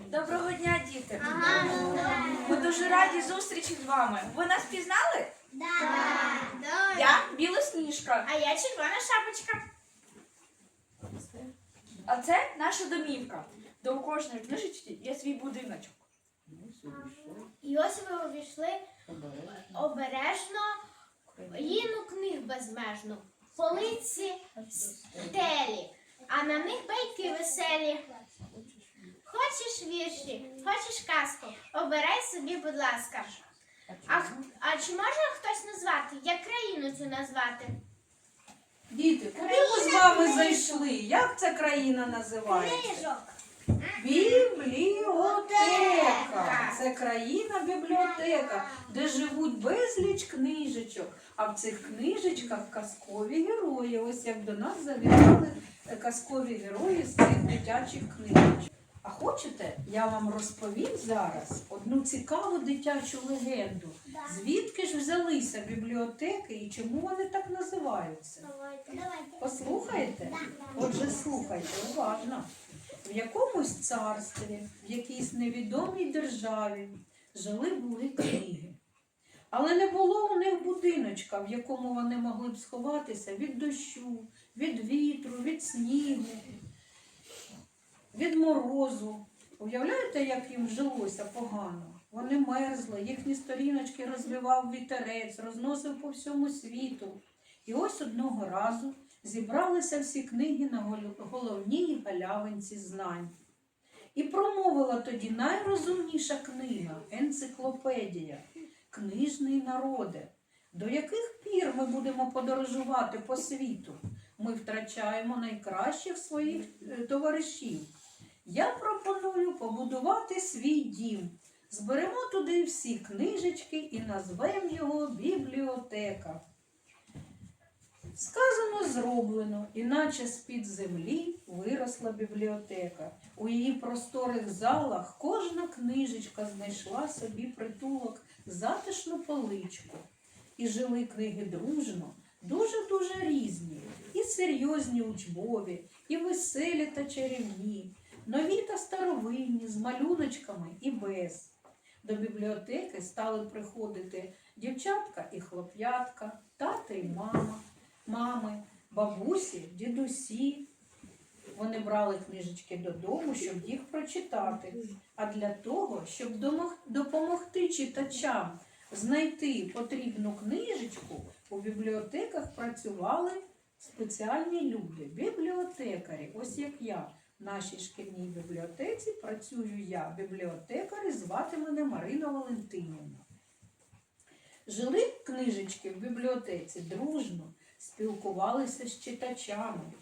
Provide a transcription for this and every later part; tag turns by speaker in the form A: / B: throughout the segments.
A: Доброго дня, діти! Ми дуже раді зустрічі з вами. Ви нас пізнали? Я білосніжка,
B: А я червона шапочка.
A: а це наша домівка. До кожної книжечки є свій будиночок.
B: І ось ви увійшли обережно їну книг безмежно, полиці стелі, а на них байки веселі. Хочеш вірші, хочеш казку, обирай собі, будь ласка. А, а чи може хтось назвати, як країну цю назвати?
C: Діти, куди ми з вами зайшли? Як ця країна називається? Книжок. Бібліотека. Це країна бібліотека, де живуть безліч книжечок. А в цих книжечках казкові герої. Ось як до нас завітали е, казкові герої з цих дитячих книжечок. А хочете, я вам розповім зараз одну цікаву дитячу легенду. Звідки ж взялися бібліотеки і чому вони так називаються? Послухаєте? Отже, слухайте уважно. В якомусь царстві, в якійсь невідомій державі жили були книги. Але не було у них будиночка, в якому вони могли б сховатися від дощу, від вітру, від снігу, від морозу. Уявляєте, як їм жилося погано? Вони мерзли, їхні сторіночки розвивав вітерець, розносив по всьому світу. І ось одного разу зібралися всі книги на головній галявинці знань. І промовила тоді найрозумніша книга енциклопедія, книжний народе. До яких пір ми будемо подорожувати по світу? Ми втрачаємо найкращих своїх е, товаришів. Я пропоную побудувати свій дім. Зберемо туди всі книжечки і назвемо його бібліотека. Сказано, зроблено, іначе з-під землі виросла бібліотека. У її просторих залах кожна книжечка знайшла собі притулок, затишну поличку. І жили книги дружно, дуже-дуже різні, і серйозні учбові, і веселі та чарівні, нові та старовинні, з малюночками і без. До бібліотеки стали приходити дівчатка і хлоп'ятка, тата і мама мами, бабусі, дідусі. Вони брали книжечки додому, щоб їх прочитати. А для того, щоб допомогти читачам знайти потрібну книжечку, у бібліотеках працювали спеціальні люди, бібліотекарі. Ось як я. Нашій шкільній бібліотеці працюю я, бібліотекар, і звати мене Марина Валентинівна. Жили книжечки в бібліотеці дружно, спілкувалися з читачами.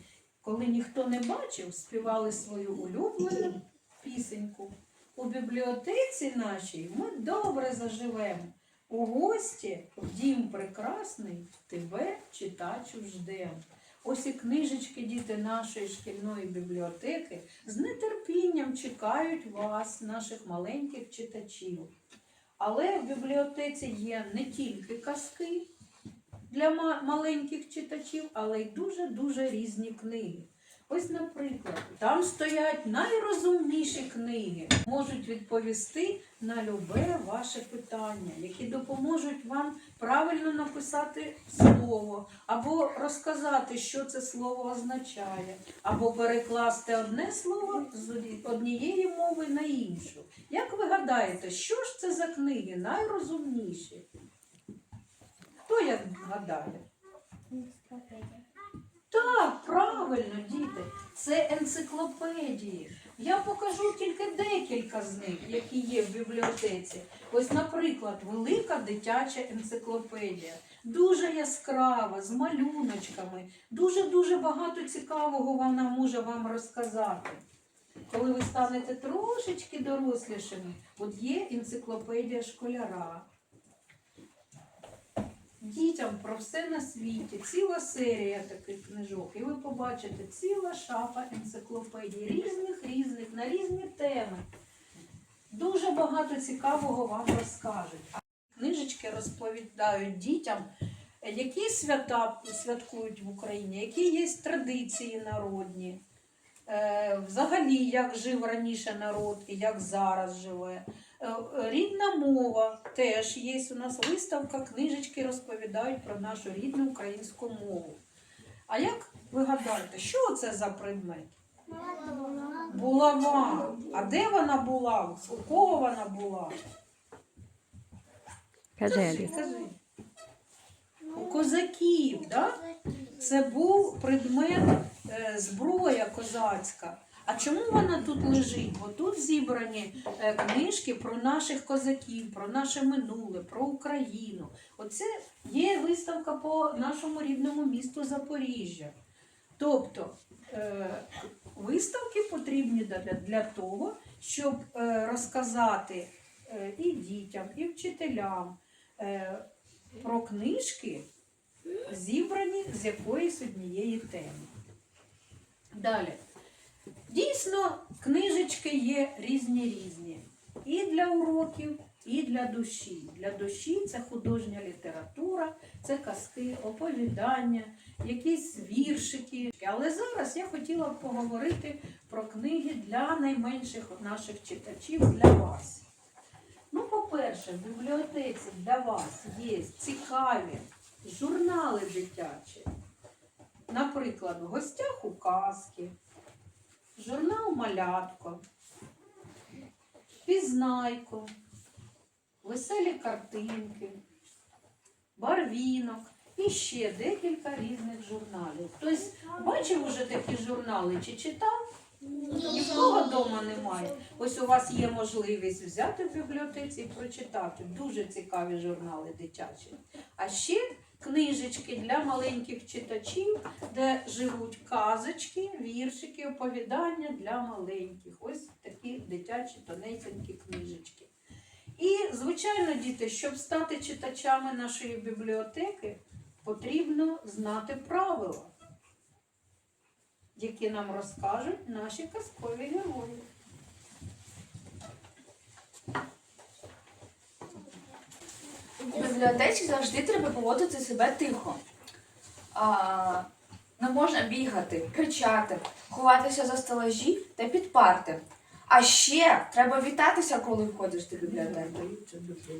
C: Коли ніхто не бачив, співали свою улюблену пісеньку. У бібліотеці нашій ми добре заживемо. У гості в дім прекрасний тебе, читачу, ждем. Ось і книжечки діти нашої шкільної бібліотеки з нетерпінням чекають вас, наших маленьких читачів. Але в бібліотеці є не тільки казки для маленьких читачів, але й дуже-дуже різні книги. Ось, наприклад, там стоять найрозумніші книги, можуть відповісти на любе ваше питання, які допоможуть вам правильно написати слово, або розказати, що це слово означає, або перекласти одне слово з однієї мови на іншу. Як ви гадаєте, що ж це за книги найрозумніші? Хто як гадає? Так, правильно, діти. Це енциклопедії. Я покажу тільки декілька з них, які є в бібліотеці. Ось, наприклад, велика дитяча енциклопедія. Дуже яскрава, з малюночками. Дуже-дуже багато цікавого вона може вам розказати. Коли ви станете трошечки дорослішими, от є енциклопедія школяра. Дітям про все на світі, ціла серія таких книжок, і ви побачите ціла шафа енциклопедій, різних різних, на різні теми. Дуже багато цікавого вам розкажуть. А книжечки розповідають дітям, які свята святкують в Україні, які є традиції народні. е, взагалі, як жив раніше народ і як зараз живе. Е, е, Рідна мова теж є. У нас виставка, книжечки розповідають про нашу рідну українську мову. А як ви гадаєте, що це за предмет? Булава. А де вона була? У кого вона була? Кажи, кажи. У козаків, да? Це був предмет е, зброя козацька. А чому вона тут лежить? Бо тут зібрані е, книжки про наших козаків, про наше минуле, про Україну. Оце є виставка по нашому рідному місту Запоріжжя. Тобто е, виставки потрібні для, того, щоб е, розказати і дітям, і вчителям про книжки, зібрані з якоїсь однієї теми. Далі. Дійсно, книжечки є різні різні. І для уроків, і для душі. Для душі це художня література, це казки, оповідання, якісь віршики. Але зараз я хотіла б поговорити про книги для найменших наших читачів, для вас. Ну, по-перше, в бібліотеці для вас є цікаві журнали дитячі. Наприклад, в гостях у казки, журнал Малятко, Пізнайко, Веселі картинки, Барвінок і ще декілька різних журналів. Хтось бачив уже такі журнали чи читав? Ні в кого вдома немає. Ось у вас є можливість взяти в бібліотеці і прочитати. Дуже цікаві журнали дитячі. А ще книжечки для маленьких читачів, де живуть казочки, віршики, оповідання для маленьких. Ось такі дитячі тоненькі книжечки. І, звичайно, діти, щоб стати читачами нашої бібліотеки, потрібно знати правила, які нам розкажуть наші казкові герої.
A: У бібліотеці завжди треба поводити себе тихо. А, не можна бігати, кричати, ховатися за стелажі та під парти. А ще треба вітатися, коли входиш до бібліотеки.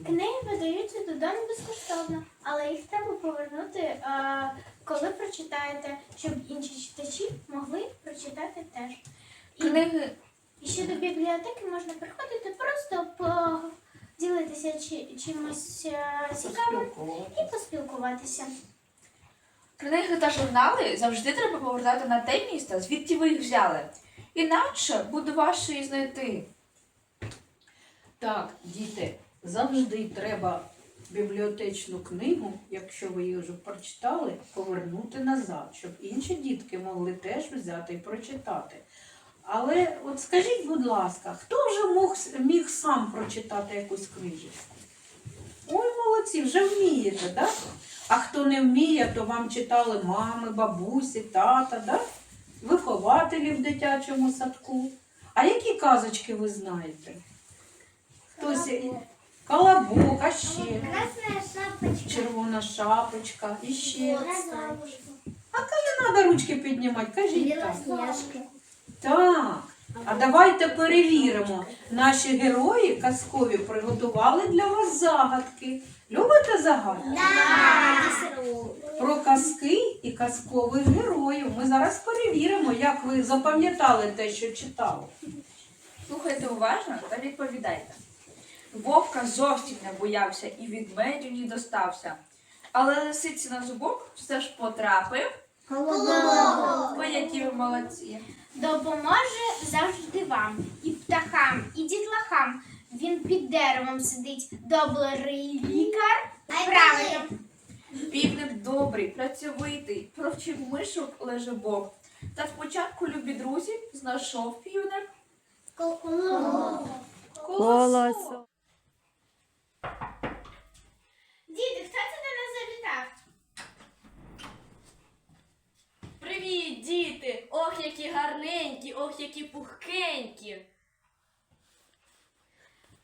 B: Книги видаються додому безкоштовно, але їх треба повернути, е, коли прочитаєте, щоб інші читачі могли прочитати теж. І,
A: Книги
B: і ще до бібліотеки можна приходити просто поділитися чи, чимось е, цікавим і поспілкуватися.
A: Книги та журнали завжди треба повертати на те місце, звідки ви їх взяли. Інакше буде важче їх знайти.
C: Так, діти, завжди треба бібліотечну книгу, якщо ви її вже прочитали, повернути назад, щоб інші дітки могли теж взяти і прочитати. Але от скажіть, будь ласка, хто вже мог, міг сам прочитати якусь книжечку? Ой, молодці, вже вмієте, так? А хто не вміє, то вам читали мами, бабусі, тата, так? Вихователі в дитячому садку. А які казочки ви знаєте? Хтось колобок, а ще
B: Красна шапочка.
C: червона шапочка, і ще. А коли Треба ручки піднімати, кажіть так. Так. А давайте перевіримо. Наші герої казкові приготували для вас загадки. Любите загадки? Про казки і казкових героїв. Ми зараз перевіримо, як ви запам'ятали те, що читали.
A: Слухайте уважно та відповідайте. Вовка зовсім не боявся і від медю не достався. Але лисиці на зубок все ж потрапив. Які ви молодці.
B: Допоможе завжди вам, і птахам, і дітлахам. Він під деревом сидить, добрий лікар. Правильно.
A: Півник добрий, працьовитий, провчив мишок лежебок. Та спочатку, любі друзі, знайшов півник.
C: Колосо.
B: Діти, хто це до нас завітав?
D: Привіт, діти! Ох, які гарненькі, ох, які пухкенькі.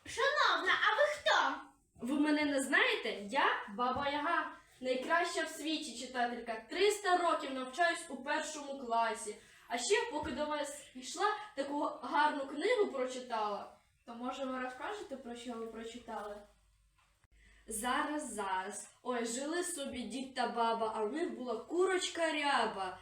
B: Шановна, а ви хто?
D: Ви мене не знаєте? Я Баба Яга, найкраща в світі читателька. 300 років навчаюсь у першому класі. А ще, поки до вас йшла, таку гарну книгу прочитала.
A: То може ви розкажете, про що ви прочитали?
D: Зараз, зараз. Ой, жили собі дід та баба, а в них була курочка ряба.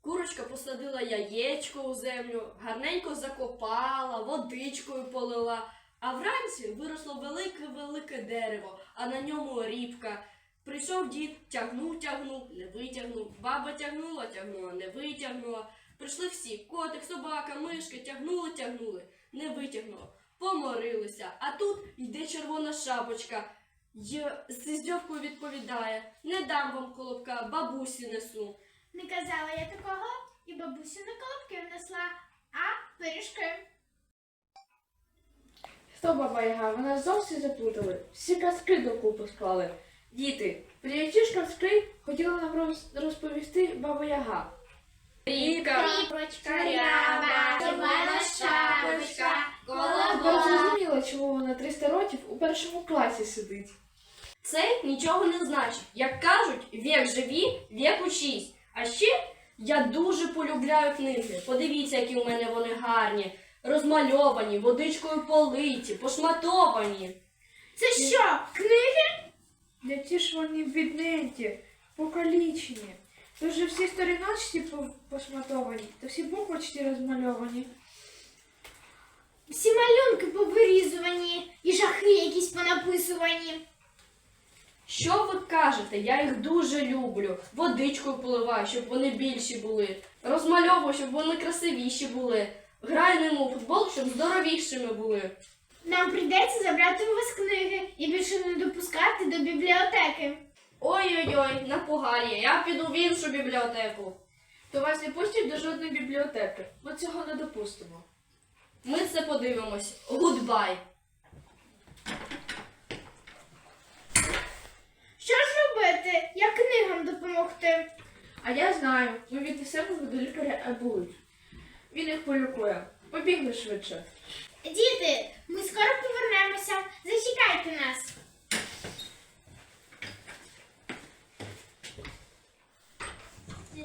D: Курочка посадила яєчко у землю, гарненько закопала, водичкою полила. А вранці виросло велике-велике дерево, а на ньому рібка. Прийшов дід, тягнув, тягнув, не витягнув. Баба тягнула, тягнула, не витягнула. Прийшли всі котик, собака, мишки, тягнули, тягнули, не витягнула. Поморилися. А тут йде червона шапочка. з іздьовкою відповідає: Не дам вам колобка, бабусі несу.
B: Не казала я такого, і бабусю на колобки внесла, а пиріжки.
A: Хто баба Яга? Вона зовсім заплутали. Всі казки докупи склали. Діти, прилетіш казки, хотіла нам роз- розповісти баба Яга.
D: Рібка,
B: Кріпочка ряба, червона шапочка,
A: Тепер
B: колобок.
A: зрозуміла, чому вона 300 років у першому класі сидить.
D: це нічого не значить. Як кажуть, вік живі, вік учись. А ще я дуже полюбляю книги. Подивіться, які у мене вони гарні, розмальовані, водичкою политі, пошматовані.
B: Це що, книги?
A: Які ж вони бідненькі, покалічені. Тут же всі сторіночці по- пошматовані, та всі буквочки розмальовані.
B: Всі малюнки повирізувані і жахи якісь понаписувані.
D: Що ви кажете? Я їх дуже люблю. Водичкою поливаю, щоб вони більші були. Розмальовую, щоб вони красивіші були. Граю ними у футбол, щоб здоровішими були.
B: Нам прийдеться забрати у вас книги і більше не допускати до бібліотеки.
D: Ой-ой-ой, напугає, я піду в іншу бібліотеку.
A: То вас не пустять до жодної бібліотеки. Ми цього не допустимо.
D: Ми це подивимось. Гудбай.
B: Що ж Як книгам допомогти?
A: А я знаю, ми віднесемо їх до лікаря Абуль. Він їх полікує. Побігли швидше.
B: Діти, ми скоро повернемося. Зачекайте нас.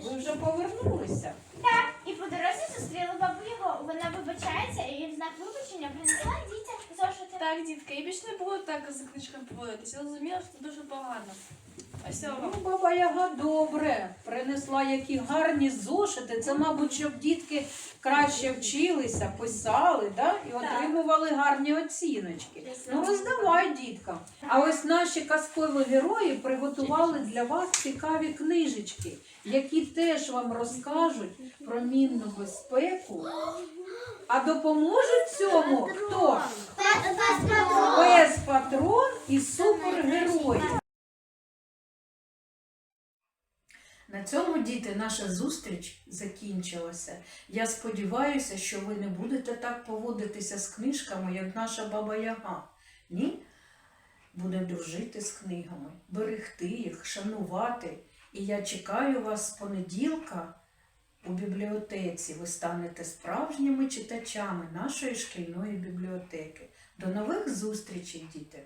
C: Ви вже повернулися.
B: Так, і по дорозі зустріли бабу його. Вона вибачається і в знак вибачення принесла дітям зошити.
E: Так, дітки, я більше не буду так за книжками поводитися. Я зрозуміла, що це дуже погано.
C: Ну, баба Яга добре. Принесла які гарні зошити. Це, мабуть, щоб дітки краще вчилися, писали, да? і отримували гарні оціночки. Ну, роздавай діткам. А ось наші казкові герої приготували для вас цікаві книжечки, які теж вам розкажуть про мінну безпеку. А допоможуть цьому хто? Пес патрон і супергерой. На цьому, діти, наша зустріч закінчилася. Я сподіваюся, що ви не будете так поводитися з книжками, як наша баба Яга. Ні? Будемо дружити з книгами, берегти їх, шанувати. І я чекаю вас з понеділка у бібліотеці. Ви станете справжніми читачами нашої шкільної бібліотеки. До нових зустрічей, діти!